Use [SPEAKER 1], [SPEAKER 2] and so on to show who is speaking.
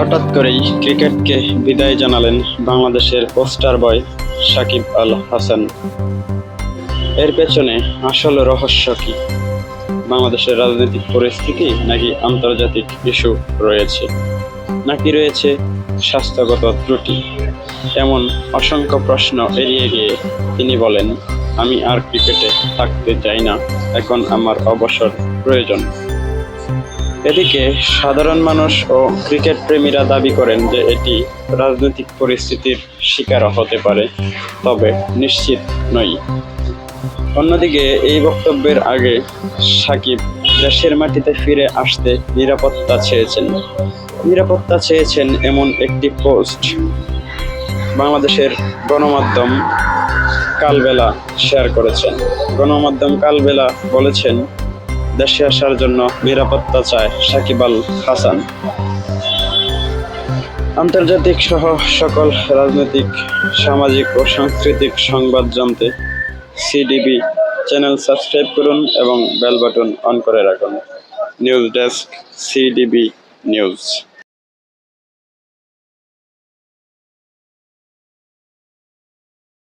[SPEAKER 1] হঠাৎ করেই ক্রিকেটকে বিদায় জানালেন বাংলাদেশের পোস্টার বয় সাকিব আল হাসান। এর পেছনে আসল রহস্য কি? বাংলাদেশের রাজনৈতিক পরিস্থিতি নাকি আন্তর্জাতিক ইস্যু রয়েছে? নাকি রয়েছে স্বাস্থ্যগত ত্রুটি? এমন অসংখ্য প্রশ্ন এড়িয়ে গিয়ে তিনি বলেন, আমি আর ক্রিকেটে থাকতে চাই না। এখন আমার অবসর প্রয়োজন। এদিকে সাধারণ মানুষ ও ক্রিকেট প্রেমীরা দাবি করেন যে এটি রাজনৈতিক পরিস্থিতির শিকার হতে পারে, তবে নিশ্চিত নই অন্যদিকে এই বক্তব্যের আগে সাকিব দেশের মাটিতে ফিরে আসতে নিরাপত্তা চেয়েছেন। নিরাপত্তা চেয়েছেন এমন একটি পোস্ট। বাংলাদেশের গণমাধ্যম কালবেলা শেয়ার করেছেন। গণমাধ্যম কালবেলা বলেছেন দেশে আসার জন্য নিরাপত্তা চায় সাকিব আল হাসান। আন্তর্জাতিক সহ সকল রাজনৈতিক, সামাজিক ও সাংস্কৃতিক সংবাদ জানতে সিডিবি চ্যানেল সাবস্ক্রাইব করুন এবং বেল বাটন অন করে রাখুন। News desk CDB news.